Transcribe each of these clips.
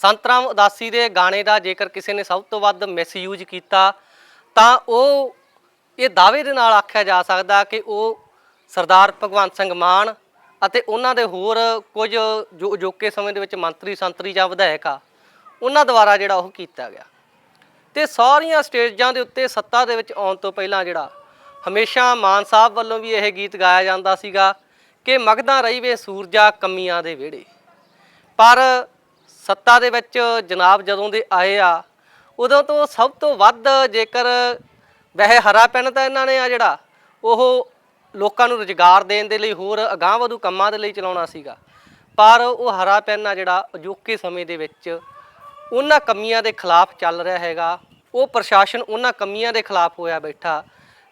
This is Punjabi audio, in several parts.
ਸੰਤਰਾਮ ਉਦਾਸੀ ਦੇ ਗਾਣੇ ਦਾ ਜੇਕਰ ਕਿਸੇ ਨੇ ਸਭ ਤੋਂ ਵੱਧ ਮਿਸਯੂਜ਼ ਕੀਤਾ, ਤਾਂ ਉਹ ਇਹ ਦਾਅਵੇ ਦੇ ਨਾਲ ਆਖਿਆ ਜਾ ਸਕਦਾ ਕਿ ਉਹ ਸਰਦਾਰ ਭਗਵੰਤ ਸਿੰਘ ਮਾਨ ਅਤੇ ਉਹਨਾਂ ਦੇ ਹੋਰ ਕੁਝ ਜੋ ਅਜੋਕੇ ਸਮੇਂ ਦੇ ਵਿੱਚ ਮੰਤਰੀ ਸੰਤਰੀ ਜਾਂ ਵਿਧਾਇਕ ਆ, ਉਹਨਾਂ ਦੁਆਰਾ ਜਿਹੜਾ ਉਹ ਕੀਤਾ ਗਿਆ। ਤੇ ਸਾਰੀਆਂ ਸਟੇਜਾਂ ਦੇ ਉੱਤੇ ਸੱਤਾ ਦੇ ਵਿੱਚ ਆਉਣ ਤੋਂ ਪਹਿਲਾਂ ਜਿਹੜਾ, ਹਮੇਸ਼ਾ ਮਾਨ ਸਾਹਿਬ ਵੱਲੋਂ ਵੀ ਇਹ ਗੀਤ ਗਾਇਆ ਜਾਂਦਾ ਸੀਗਾ ਕਿ ਮਗਦਾ ਰਹੀ ਵੇ ਸੂਰਜਾ ਕਮੀਆਂ ਦੇ ਵਿਹੜੇ। ਪਰ ਸੱਤਾ ਦੇ ਵਿੱਚ ਜਨਾਬ ਜਦੋਂ ਦੇ ਆਏ ਆ, ਉਦੋਂ ਤੋਂ ਸਭ ਤੋਂ ਵੱਧ ਜੇਕਰ ਵੈਸੇ ਹਰਾ ਪੈਨ ਤਾਂ ਇਹਨਾਂ ਨੇ ਆ ਜਿਹੜਾ, ਉਹ ਲੋਕਾਂ ਨੂੰ ਰੁਜ਼ਗਾਰ ਦੇਣ ਦੇ ਲਈ ਹੋਰ ਅਗਾਂਹ ਵਧੂ ਕੰਮਾਂ ਦੇ ਲਈ ਚਲਾਉਣਾ ਸੀਗਾ। ਪਰ ਉਹ ਹਰਾ ਪੈਨ ਆ ਜਿਹੜਾ ਅਜੋਕੇ ਸਮੇਂ ਦੇ ਵਿੱਚ ਉਹਨਾਂ ਕਮੀਆਂ ਦੇ ਖਿਲਾਫ ਚੱਲ ਰਿਹਾ ਹੈਗਾ। ਉਹ ਪ੍ਰਸ਼ਾਸਨ ਉਹਨਾਂ ਕਮੀਆਂ ਦੇ ਖਿਲਾਫ ਹੋਇਆ ਬੈਠਾ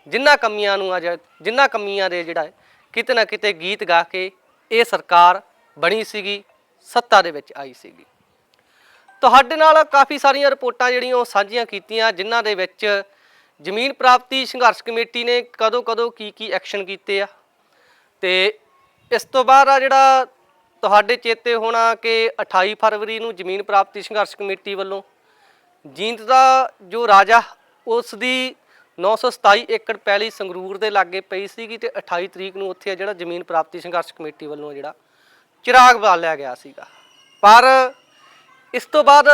ਜਿਨ੍ਹਾਂ ਕਮੀਆਂ ਨੂੰ ਅੱਜ ਜਿਨ੍ਹਾਂ ਕਮੀਆਂ ਦੇ ਜਿਹੜਾ ਕਿਤੇ ਨਾ ਕਿਤੇ ਗੀਤ ਗਾ ਕੇ ਇਹ ਸਰਕਾਰ ਬਣੀ ਸੀਗੀ, ਸੱਤਾ ਦੇ ਵਿੱਚ ਆਈ ਸੀਗੀ। ਤੁਹਾਡੇ ਨਾਲ ਕਾਫੀ ਸਾਰੀਆਂ ਰਿਪੋਰਟਾਂ ਜਿਹੜੀਆਂ ਉਹ ਸਾਂਝੀਆਂ ਕੀਤੀਆਂ, ਜਿਨ੍ਹਾਂ ਦੇ ਵਿੱਚ ਜ਼ਮੀਨ ਪ੍ਰਾਪਤੀ ਸੰਘਰਸ਼ ਕਮੇਟੀ ਨੇ ਕਦੋਂ ਕਦੋਂ ਕੀ ਕੀ ਐਕਸ਼ਨ ਕੀਤੇ ਆ? ਤੇ ਇਸ ਤੋਂ ਬਾਅਦ ਆ ਜਿਹੜਾ ਤੁਹਾਡੇ ਚੇਤੇ ਹੋਣਾ ਕਿ 28 ਫਰਵਰੀ ਨੂੰ ਜ਼ਮੀਨ ਪ੍ਰਾਪਤੀ ਸੰਘਰਸ਼ ਕਮੇਟੀ ਵੱਲੋਂ ਜੀਂਦ ਦਾ ਜੋ ਰਾਜਾ, ਉਸ ਦੀ 927 ਏਕੜ ਪੈਲੀ ਸੰਗਰੂਰ ਦੇ ਲਾਗੇ ਪਈ ਸੀਗੀ ਤੇ 28 ਤਰੀਕ ਨੂੰ ਉੱਥੇ ਜਿਹੜਾ ਜ਼ਮੀਨ ਪ੍ਰਾਪਤੀ ਸੰਘਰਸ਼ ਕਮੇਟੀ ਵੱਲੋਂ ਜਿਹੜਾ ਚਿਰਾਗ ਬਾਲਿਆ ਗਿਆ ਸੀਗਾ। ਪਰ ਇਸ ਤੋਂ ਬਾਅਦ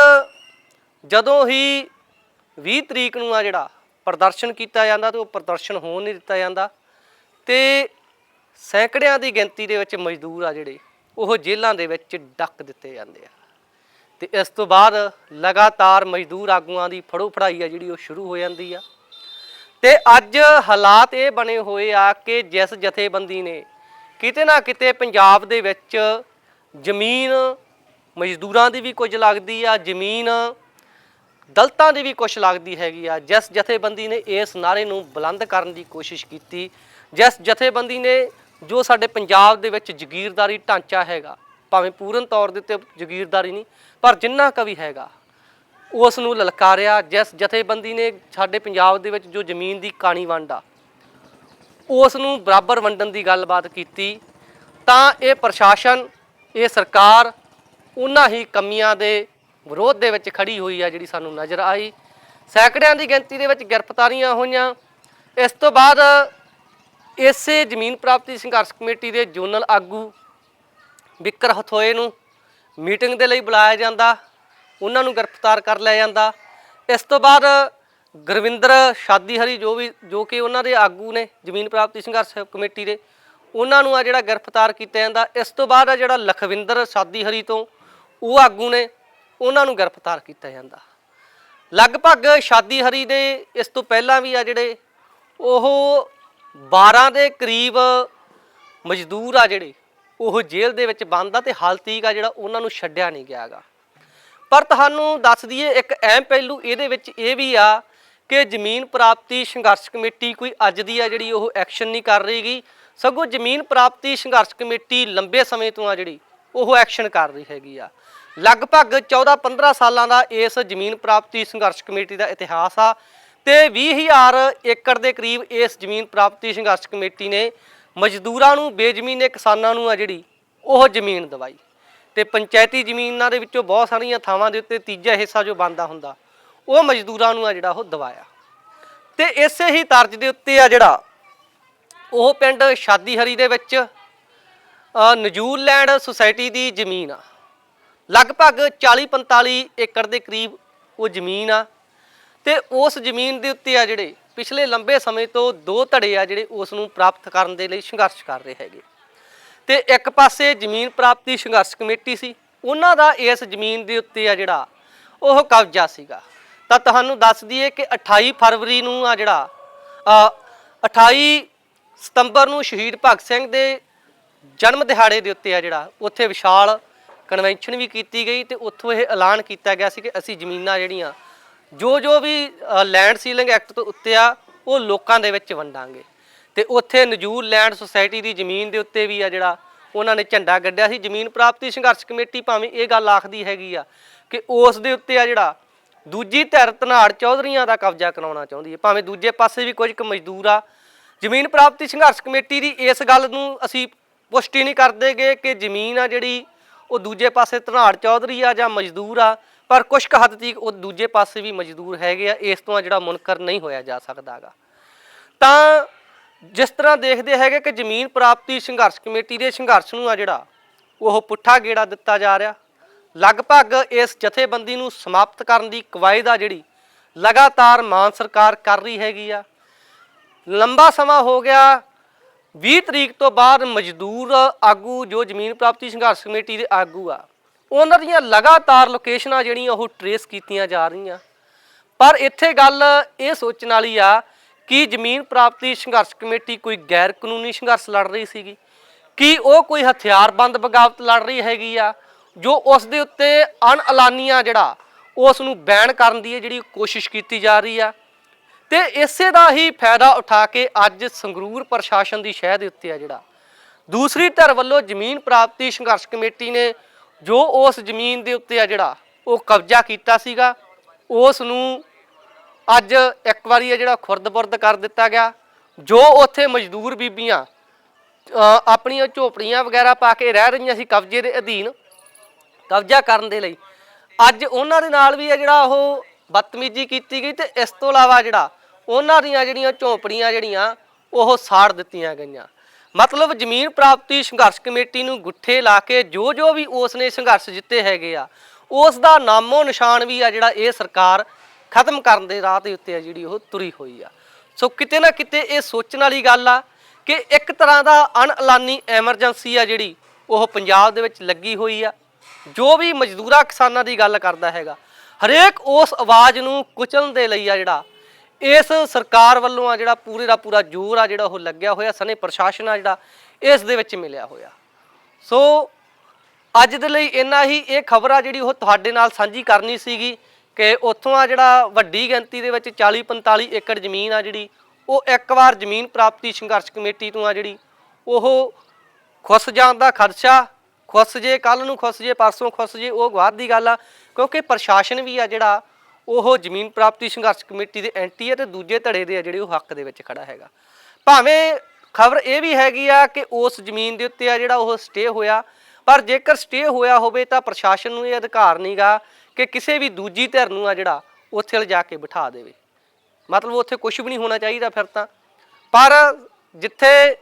ਜਦੋਂ ਹੀ 20 ਤਰੀਕ ਨੂੰ ਆ ਜਿਹੜਾ ਪ੍ਰਦਰਸ਼ਨ ਕੀਤਾ ਜਾਂਦਾ ਤੇ ਉਹ ਪ੍ਰਦਰਸ਼ਨ ਹੋਣ ਨਹੀਂ ਦਿੱਤਾ ਜਾਂਦਾ ਤੇ ਸੈਂਕੜਿਆਂ ਦੀ ਗਿਣਤੀ ਦੇ ਵਿੱਚ ਮਜ਼ਦੂਰ ਆ ਜਿਹੜੇ, ਉਹ ਜੇਲ੍ਹਾਂ ਦੇ ਵਿੱਚ ਡੱਕ ਦਿੱਤੇ ਜਾਂਦੇ ਆ। ਤੇ ਇਸ ਤੋਂ ਬਾਅਦ ਲਗਾਤਾਰ ਮਜ਼ਦੂਰ ਆਗੂਆਂ ਦੀ ਫੜੋ ਫੜਾਈ ਆ ਜਿਹੜੀ ਉਹ ਸ਼ੁਰੂ ਹੋ ਜਾਂਦੀ ਆ। ਤੇ ਅੱਜ ਹਾਲਾਤ ਇਹ ਬਣੇ ਹੋਏ ਆ ਕਿ ਜਿਸ ਜਥੇਬੰਦੀ ਨੇ ਕਿਤੇ ਨਾ ਕਿਤੇ ਪੰਜਾਬ ਦੇ ਵਿੱਚ ਜ਼ਮੀਨ ਮਜ਼ਦੂਰਾਂ ਦੀ ਵੀ ਕੁਝ ਲੱਗਦੀ ਆ, ਜ਼ਮੀਨ ਦਲਤਾਂ ਦੀ ਵੀ ਕੁਝ ਲੱਗਦੀ ਹੈਗੀ ਆ। ਜਿਸ ਜਥੇਬੰਦੀ ਨੇ ਇਸ ਨਾਰੇ ਨੂੰ ਬੁਲੰਦ ਕਰਨ ਦੀ ਕੋਸ਼ਿਸ਼ ਕੀਤੀ, ਜਿਸ ਜਥੇਬੰਦੀ ਨੇ ਜੋ ਸਾਡੇ ਪੰਜਾਬ ਦੇ ਵਿੱਚ ਜ਼ਗੀਰਦਾਰੀ ਢਾਂਚਾ ਹੈਗਾ, ਭਾਵੇਂ ਪੂਰਨ ਤੌਰ ਦੇ ਉੱਤੇ ਜ਼ਗੀਰਦਾਰੀ ਨਹੀਂ, ਪਰ ਜਿੰਨਾ ਕੁ ਵੀ ਹੈਗਾ, ਉਸ ਨੂੰ ਲਲਕਾਰਿਆ। ਜਿਸ ਜਥੇਬੰਦੀ ਨੇ ਸਾਡੇ ਪੰਜਾਬ ਦੇ ਵਿੱਚ ਜੋ ਜ਼ਮੀਨ ਦੀ ਕਾਣੀ ਵੰਡ ਆ, ਉਸ ਨੂੰ ਬਰਾਬਰ ਵੰਡਣ ਦੀ ਗੱਲਬਾਤ ਕੀਤੀ, ਤਾਂ ਇਹ ਪ੍ਰਸ਼ਾਸਨ, ਇਹ ਸਰਕਾਰ ਉਹਨਾਂ ਹੀ ਕਮੀਆਂ ਦੇ ਵਿਰੋਧ ਦੇ ਵਿੱਚ ਖੜੀ ਹੋਈ ਆ ਜਿਹੜੀ ਸਾਨੂੰ ਨਜ਼ਰ ਆਈ। ਸੈਂਕੜਿਆਂ ਦੀ ਗਿਣਤੀ ਦੇ ਵਿੱਚ ਗ੍ਰਿਫਤਾਰੀਆਂ ਹੋਈਆਂ। ਇਸ ਤੋਂ ਬਾਅਦ ਇਸੇ ਜ਼ਮੀਨ ਪ੍ਰਾਪਤੀ ਸੰਘਰਸ਼ ਕਮੇਟੀ ਦੇ ਜੋਨਲ ਆਗੂ ਵਿਕਰ ਹਥੋਏ ਨੂੰ ਮੀਟਿੰਗ ਦੇ ਲਈ ਬੁਲਾਇਆ ਜਾਂਦਾ। ਉਹਨਾਂ ਨੂੰ ਗ੍ਰਿਫਤਾਰ ਕਰ ਲਿਆ ਜਾਂਦਾ। ਇਸ ਤੋਂ ਬਾਅਦ ਗੁਰਵਿੰਦਰ ਸ਼ਾਦੀ ਹਰੀ ਜੋ ਵੀ, ਜੋ ਕਿ ਉਹਨਾਂ ਦੇ ਆਗੂ ਨੇ ਜ਼ਮੀਨ ਪ੍ਰਾਪਤੀ ਸੰਘਰਸ਼ ਕਮੇਟੀ ਦੇ, ਉਹਨਾਂ ਨੂੰ ਆ ਜਿਹੜਾ ਗ੍ਰਿਫਤਾਰ ਕੀਤਾ ਜਾਂਦਾ। ਇਸ ਤੋਂ ਬਾਅਦ ਆ ਜਿਹੜਾ ਲਖਵਿੰਦਰ ਸ਼ਾਦੀ ਹਰੀ ਤੋਂ ਉਹ ਆਗੂ ਨੇ, ਉਹਨਾਂ ਨੂੰ ਗ੍ਰਿਫਤਾਰ ਕੀਤਾ ਜਾਂਦਾ। ਲਗਭਗ ਸ਼ਾਦੀ ਹਰੀ ਦੇ ਇਸ ਤੋਂ ਪਹਿਲਾਂ ਵੀ ਆ ਜਿਹੜੇ, ਉਹ 12 ਦੇ ਕਰੀਬ ਮਜ਼ਦੂਰ ਆ ਜਿਹੜੇ, ਉਹ ਜੇਲ੍ਹ ਦੇ ਵਿੱਚ ਬੰਦ ਆ ਤੇ ਹਾਲ ਤੀਕ ਆ ਜਿਹੜਾ ਉਹਨਾਂ ਨੂੰ ਛੱਡਿਆ ਨਹੀਂ ਗਿਆਗਾ ਪਰ ਤੁਹਾਨੂੰ ਦੱਸ ਦਈਏ, ਇੱਕ ਅਹਿਮ ਪਹਿਲੂ ਇਹਦੇ ਵਿੱਚ ਇਹ ਵੀ ਆ ਕਿ ਜ਼ਮੀਨ ਪ੍ਰਾਪਤੀ ਸੰਘਰਸ਼ ਕਮੇਟੀ ਕੋਈ ਅੱਜ ਦੀ ਆ ਜਿਹੜੀ ਉਹ ਐਕਸ਼ਨ ਨਹੀਂ ਕਰ ਰਹੀਗੀ ਸਗੋਂ ਜ਼ਮੀਨ ਪ੍ਰਾਪਤੀ ਸੰਘਰਸ਼ ਕਮੇਟੀ ਲੰਬੇ ਸਮੇਂ ਤੋਂ ਆ ਜਿਹੜੀ ਉਹ ਐਕਸ਼ਨ ਕਰ ਰਹੀ ਹੈਗੀ ਆ। ਲਗਭਗ 14-15 ਸਾਲਾਂ ਦਾ ਇਸ ਜ਼ਮੀਨ ਪ੍ਰਾਪਤੀ ਸੰਘਰਸ਼ ਕਮੇਟੀ ਦਾ ਇਤਿਹਾਸ ਆ ਤੇ 20000 ਏਕੜ ਦੇ ਕਰੀਬ ਇਸ ਜ਼ਮੀਨ ਪ੍ਰਾਪਤੀ ਸੰਘਰਸ਼ ਕਮੇਟੀ ਨੇ ਮਜ਼ਦੂਰਾਂ ਨੂੰ, ਬੇਜ਼ਮੀਨੇ ਕਿਸਾਨਾਂ ਨੂੰ ਆ ਜਿਹੜੀ, ਉਹ ਜ਼ਮੀਨ ਦਵਾਈ। ਤੇ ਪੰਚਾਇਤੀ ਜ਼ਮੀਨਾਂ ਦੇ ਵਿੱਚੋਂ ਬਹੁਤ ਸਾਰੀਆਂ ਥਾਵਾਂ ਦੇ ਉੱਤੇ ਤੀਜਾ ਹਿੱਸਾ ਜੋ ਬੰਦਾ ਹੁੰਦਾ, ਉਹ ਮਜ਼ਦੂਰਾਂ ਨੂੰ ਆ ਜਿਹੜਾ ਉਹ ਦਵਾਇਆ। ਤੇ ਇਸੇ ਹੀ ਤਰਜ਼ ਦੇ ਉੱਤੇ ਆ ਜਿਹੜਾ, ਉਹ ਪਿੰਡ ਸ਼ਾਦੀ ਹਰੀ ਦੇ ਵਿੱਚ ਅ, ਲੈਂਡ ਸੁਸਾਇਟੀ ਦੀ ਜ਼ਮੀਨ ਆ। ਲਗਭਗ 40-45 ਏਕੜ ਦੇ ਕਰੀਬ ਉਹ ਜ਼ਮੀਨ ਆ। ਤੇ ਉਸ ਜ਼ਮੀਨ ਦੇ ਉੱਤੇ ਆ ਜਿਹੜੇ ਪਿਛਲੇ ਲੰਬੇ ਸਮੇਂ ਤੋਂ ਦੋ ਧੜੇ ਆ ਜਿਹੜੇ ਉਸ ਨੂੰ ਪ੍ਰਾਪਤ ਕਰਨ ਦੇ ਲਈ ਸੰਘਰਸ਼ ਕਰ ਰਹੇ ਹੈਗੇ। ਤੇ ਇੱਕ ਪਾਸੇ ਜ਼ਮੀਨ ਪ੍ਰਾਪਤੀ ਸੰਘਰਸ਼ ਕਮੇਟੀ ਸੀ। ਉਹਨਾਂ ਦਾ ਇਸ ਜ਼ਮੀਨ ਦੇ ਉੱਤੇ ਆ ਜਿਹੜਾ ਉਹ ਕਬਜ਼ਾ ਸੀਗਾ। ਤਾਂ ਤੁਹਾਨੂੰ ਦੱਸ ਦਈਏ ਕਿ 28 ਫਰਵਰੀ ਨੂੰ ਆ ਜਿਹੜਾ ਅ, 28 ਸਤੰਬਰ ਨੂੰ ਸ਼ਹੀਦ ਭਗਤ ਸਿੰਘ ਦੇ ਜਨਮ ਦਿਹਾੜੇ ਦੇ ਉੱਤੇ ਆ ਜਿਹੜਾ, ਉੱਥੇ ਵਿਸ਼ਾਲ ਕਨਵੈਨਸ਼ਨ ਵੀ ਕੀਤੀ ਗਈ ਤੇ ਉੱਥੋਂ ਇਹ ਐਲਾਨ ਕੀਤਾ ਗਿਆ ਸੀ ਕਿ ਅਸੀਂ ਜ਼ਮੀਨਾਂ ਜਿਹੜੀਆਂ, ਜੋ ਜੋ ਵੀ ਲੈਂਡ ਸੀਲਿੰਗ ਐਕਟ ਤੋਂ ਉੱਤੇ ਆ, ਉਹ ਲੋਕਾਂ ਦੇ ਵਿੱਚ ਵੰਡਾਂਗੇ। ਤੇ ਉੱਥੇ ਨਜੂਰ ਲੈਂਡ ਸੁਸਾਇਟੀ ਦੀ ਜ਼ਮੀਨ ਦੇ ਉੱਤੇ ਵੀ ਆ ਜਿਹੜਾ, ਉਹਨਾਂ ਨੇ ਝੰਡਾ ਗੱਡਿਆ ਸੀ। ਜ਼ਮੀਨ ਪ੍ਰਾਪਤੀ ਸੰਘਰਸ਼ ਕਮੇਟੀ ਭਾਵੇਂ ਇਹ ਗੱਲ ਆਖਦੀ ਹੈਗੀ ਆ ਕਿ ਉਸ ਦੇ ਉੱਤੇ ਆ ਜਿਹੜਾ, ਦੂਜੀ ਧਿਰ ਧਨਾੜ ਚੌਧਰੀਆਂ ਦਾ ਕਬਜ਼ਾ ਕਰਾਉਣਾ ਚਾਹੁੰਦੀ ਹੈ। ਭਾਵੇਂ ਦੂਜੇ ਪਾਸੇ ਵੀ ਕੁਝ ਕੁ ਮਜ਼ਦੂਰ ਆ। ਜ਼ਮੀਨ ਪ੍ਰਾਪਤੀ ਸੰਘਰਸ਼ ਕਮੇਟੀ ਦੀ ਇਸ ਗੱਲ ਨੂੰ ਅਸੀਂ ਪੁਸ਼ਟੀ ਨਹੀਂ ਕਰਦੇਗੇ ਕਿ ਜ਼ਮੀਨ ਆ ਜਿਹੜੀ, ਉਹ ਦੂਜੇ ਪਾਸੇ ਧਨਾੜ ਚੌਧਰੀ ਆ ਜਾਂ ਮਜ਼ਦੂਰ ਆ, ਪਰ ਕੁਝ ਕੁ ਹੱਦ ਤੱਕ ਉਹ ਦੂਜੇ ਪਾਸੇ ਵੀ ਮਜ਼ਦੂਰ ਹੈਗੇ ਆ, ਇਸ ਤੋਂ ਜਿਹੜਾ ਮੁਨਕਰ ਨਹੀਂ ਹੋਇਆ ਜਾ ਸਕਦਾਗਾ ਤਾਂ ਜਿਸ ਤਰ੍ਹਾਂ ਦੇਖਦੇ ਹੈਗੇ ਕਿ ਜ਼ਮੀਨ ਪ੍ਰਾਪਤੀ ਸੰਘਰਸ਼ ਕਮੇਟੀ ਦੇ ਸੰਘਰਸ਼ ਨੂੰ ਆ ਜਿਹੜਾ, ਉਹ ਪੁੱਠਾ ਗੇੜਾ ਦਿੱਤਾ ਜਾ ਰਿਹਾ। ਲਗਭਗ ਇਸ ਜਥੇਬੰਦੀ ਨੂੰ ਸਮਾਪਤ ਕਰਨ ਦੀ ਕਵਾਇਦ ਆ ਜਿਹੜੀ, ਲਗਾਤਾਰ ਮਾਨ ਸਰਕਾਰ ਕਰ ਰਹੀ ਹੈਗੀ ਆ। ਲੰਬਾ ਸਮਾਂ ਹੋ ਗਿਆ 20 ਤਰੀਕ ਤੋਂ ਬਾਅਦ ਮਜ਼ਦੂਰ ਆਗੂ, ਜੋ ਜ਼ਮੀਨ ਪ੍ਰਾਪਤੀ ਸੰਘਰਸ਼ ਕਮੇਟੀ ਦੇ ਆਗੂ ਆ, ਉਹਨਾਂ ਦੀਆਂ ਲਗਾਤਾਰ ਲੋਕੇਸ਼ਨਾਂ ਜਿਹੜੀਆਂ ਉਹ ਟਰੇਸ ਕੀਤੀਆਂ ਜਾ ਰਹੀਆਂ। ਪਰ ਇੱਥੇ ਗੱਲ ਇਹ ਸੋਚਣ ਵਾਲੀ ਆ ਕਿ ਜ਼ਮੀਨ ਪ੍ਰਾਪਤੀ ਸੰਘਰਸ਼ ਕਮੇਟੀ ਕੋਈ ਗੈਰ ਕਾਨੂੰਨੀ ਸੰਘਰਸ਼ ਲੜ ਰਹੀ ਸੀਗੀ, ਕਿ ਉਹ ਕੋਈ ਹਥਿਆਰਬੰਦ ਬਗਾਵਤ ਲੜ ਰਹੀ ਹੈਗੀ ਆ, ਜੋ ਉਸ ਦੇ ਉੱਤੇ ਅਣਐਲਾਨੀਆਂ ਜਿਹੜਾ, ਉਸ ਨੂੰ ਬੈਨ ਕਰਨ ਦੀ ਜਿਹੜੀ ਕੋਸ਼ਿਸ਼ ਕੀਤੀ ਜਾ ਰਹੀ ਆ। ਤੇ ਇਸੇ ਦਾ ਹੀ ਫਾਇਦਾ ਉਠਾ ਕੇ ਅੱਜ ਸੰਗਰੂਰ ਪ੍ਰਸ਼ਾਸਨ ਦੀ ਸ਼ਹਿ ਦੇ ਉੱਤੇ ਆ ਜਿਹੜਾ। ਦੂਸਰੀ ਧਿਰ ਵੱਲੋਂ ਜ਼ਮੀਨ ਪ੍ਰਾਪਤੀ ਸੰਘਰਸ਼ ਕਮੇਟੀ ਨੇ ਜੋ ਉਸ ਜ਼ਮੀਨ ਦੇ ਉੱਤੇ ਆ ਜਿਹੜਾ, ਉਹ ਕਬਜ਼ਾ ਕੀਤਾ ਸੀਗਾ। ਉਸ ਨੂੰ ਅੱਜ ਇੱਕ ਵਾਰੀ ਆ ਜਿਹੜਾ ਖੁਰਦ-ਬੁਰਦ ਕਰ ਦਿੱਤਾ ਗਿਆ। ਜੋ ਉੱਥੇ ਮਜ਼ਦੂਰ ਬੀਬੀਆਂ ਆਪਣੀਆਂ ਝੋਪੜੀਆਂ ਵਗੈਰਾ ਪਾ ਕੇ ਰਹਿ ਰਹੀਆਂ ਸੀ ਕਬਜ਼ੇ ਦੇ ਅਧੀਨ, ਕਬਜ਼ਾ ਕਰਨ ਦੇ ਲਈ, ਅੱਜ ਉਹਨਾਂ ਦੇ ਨਾਲ ਵੀ ਇਹ ਜਿਹੜਾ ਉਹ ਬਦਤਮੀਜ਼ੀ ਕੀਤੀ ਗਈ ਤੇ ਇਸ ਤੋਂ ਇਲਾਵਾ ਜਿਹੜਾ ਉਹਨਾਂ ਦੀਆਂ ਜਿਹੜੀਆਂ ਝੋਪੜੀਆਂ ਜਿਹੜੀਆਂ, ਉਹ ਸਾੜ ਦਿੱਤੀਆਂ ਗਈਆਂ। ਮਤਲਬ ਜ਼ਮੀਨ ਪ੍ਰਾਪਤੀ ਸੰਘਰਸ਼ ਕਮੇਟੀ ਨੂੰ ਗੁੱਠੇ ਲਾ ਕੇ ਜੋ ਜੋ ਵੀ ਉਸ ਨੇ ਸੰਘਰਸ਼ ਜਿੱਤੇ ਹੈਗੇ ਆ ਉਸ ਦਾ ਨਾਮੋ ਨਿਸ਼ਾਨ ਵੀ ਆ ਜਿਹੜਾ ਇਹ ਸਰਕਾਰ ਖਤਮ ਕਰਨ ਦੇ ਰਾਹ ਦੇ ਉੱਤੇ ਆ ਜਿਹੜੀ ਉਹ ਤੁਰੀ ਹੋਈ ਆ। ਸੋ ਕਿਤੇ ਨਾ ਕਿਤੇ ਇਹ ਸੋਚਣ ਵਾਲੀ ਗੱਲ ਆ ਕਿ ਇੱਕ ਤਰ੍ਹਾਂ ਦਾ ਅਣਐਲਾਨੀ ਐਮਰਜੈਂਸੀ ਆ ਜਿਹੜੀ ਉਹ ਪੰਜਾਬ ਦੇ ਵਿੱਚ ਲੱਗੀ ਹੋਈ ਆ। ਜੋ ਵੀ ਮਜ਼ਦੂਰਾਂ ਕਿਸਾਨਾਂ ਦੀ ਗੱਲ ਕਰਦਾ ਹੈਗਾ ਹਰੇਕ ਉਸ ਆਵਾਜ਼ ਨੂੰ ਕੁਚਲਣ ਦੇ ਲਈ ਆ ਜਿਹੜਾ, ਇਸ ਸਰਕਾਰ ਵੱਲੋਂ ਆ ਜਿਹੜਾ ਪੂਰੇ ਦਾ ਪੂਰਾ ਜ਼ੋਰ ਆ ਜਿਹੜਾ ਉਹ ਲੱਗਿਆ ਹੋਇਆ, ਸਨੇ ਪ੍ਰਸ਼ਾਸਨ ਆ ਜਿਹੜਾ, ਇਸ ਦੇ ਵਿੱਚ ਮਿਲਿਆ ਹੋਇਆ। ਸੋ ਅੱਜ ਦੇ ਲਈ ਇੰਨਾ ਹੀ, ਇਹ ਖਬਰ ਆ ਜਿਹੜੀ ਉਹ ਤੁਹਾਡੇ ਨਾਲ ਸਾਂਝੀ ਕਰਨੀ ਸੀਗੀ ਕਿ ਉੱਥੋਂ ਆ ਜਿਹੜਾ ਵੱਡੀ ਗਿਣਤੀ ਦੇ ਵਿੱਚ 40 45 ਏਕੜ ਜ਼ਮੀਨ ਆ ਜਿਹੜੀ, ਉਹ ਇੱਕ ਵਾਰ ਜ਼ਮੀਨ ਪ੍ਰਾਪਤੀ ਸੰਘਰਸ਼ ਕਮੇਟੀ ਤੋਂ ਆ ਜਿਹੜੀ, ਉਹ ਖੁੱਸ ਜਾਣ ਦਾ ਖਦਸ਼ਾ ਖੁੱਸ ਜੇ ਕੱਲ ਨੂੰ ਖੁੱਸ ਜੇ, ਪਰਸੋਂ ਖੁੱਸ ਜੇ, ਉਹ ਗਵਾਰ ਦੀ ਗੱਲ ਆ। ਕਿਉਂਕਿ ਪ੍ਰਸ਼ਾਸਨ ਵੀ ਆ ਜਿਹੜਾ, ਉਹ ਜ਼ਮੀਨ ਪ੍ਰਾਪਤੀ ਸੰਘਰਸ਼ ਕਮੇਟੀ ਦੇ ਐਂਟੀ ਹੈ ਤੇ ਦੂਜੇ ਧੜੇ ਦੇ ਆ ਜਿਹੜੇ ਉਹ ਹੱਕ ਦੇ ਵਿੱਚ ਖੜਾ ਹੈਗਾ। ਭਾਵੇਂ ਖਬਰ ਇਹ ਵੀ ਹੈਗੀ ਆ ਕਿ ਉਸ ਜ਼ਮੀਨ ਦੇ ਉੱਤੇ ਆ ਜਿਹੜਾ ਉਹ ਸਟੇ ਹੋਇਆ, ਪਰ ਜੇਕਰ ਸਟੇ ਹੋਇਆ ਹੋਵੇ ਤਾਂ ਪ੍ਰਸ਼ਾਸਨ ਨੂੰ ਇਹ ਅਧਿਕਾਰ ਨਹੀਂਗਾ ਕਿ ਕਿਸੇ ਵੀ ਦੂਜੀ ਧਿਰ ਨੂੰ ਆ ਜਿਹੜਾ, ਉੱਥੇ ਲਿਜਾ ਕੇ ਬਿਠਾ ਦੇਵੇ। ਮਤਲਬ ਉੱਥੇ ਕੁਝ ਵੀ ਨਹੀਂ ਹੋਣਾ ਚਾਹੀਦਾ ਫਿਰ ਤਾਂ। ਪਰ ਜਿੱਥੇ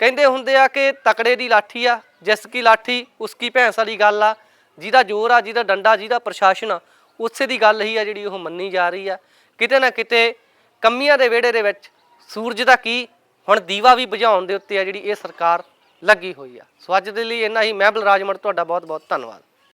ਕਹਿੰਦੇ ਹੁੰਦੇ ਆ ਕਿ ਤਕੜੇ ਦੀ ਲਾਠੀ ਆ ਜਿਸ ਕੀ ਲਾਠੀ, ਉਸ ਕੀ ਭੈਂਸ ਵਾਲੀ ਗੱਲ ਆ, ਜਿਹਦਾ ਜ਼ੋਰ ਆ, ਜਿਹਦਾ ਡੰਡਾ, ਜਿਹਦਾ ਪ੍ਰਸ਼ਾਸਨ ਆ, ਉਸੇ ਦੀ ਗੱਲ ਹੀ ਆ ਜਿਹੜੀ ਉਹ ਮੰਨੀ ਜਾ ਰਹੀ ਆ। ਕਿਤੇ ਨਾ ਕਿਤੇ ਕੰਮੀਆਂ ਦੇ ਵਿਹੜੇ ਦੇ ਵਿੱਚ ਸੂਰਜ ਦਾ ਕੀ, ਹੁਣ ਦੀਵਾ ਵੀ ਬੁਝਾਉਣ ਦੇ ਉੱਤੇ ਆ ਜਿਹੜੀ ਇਹ ਸਰਕਾਰ ਲੱਗੀ ਹੋਈ ਆ। ਸੋ ਅੱਜ ਦੇ ਲਈ ਇੰਨਾ ਹੀ। ਮੈਂ ਬਲਰਾਜ ਮੜ, ਤੁਹਾਡਾ ਬਹੁਤ ਬਹੁਤ ਧੰਨਵਾਦ।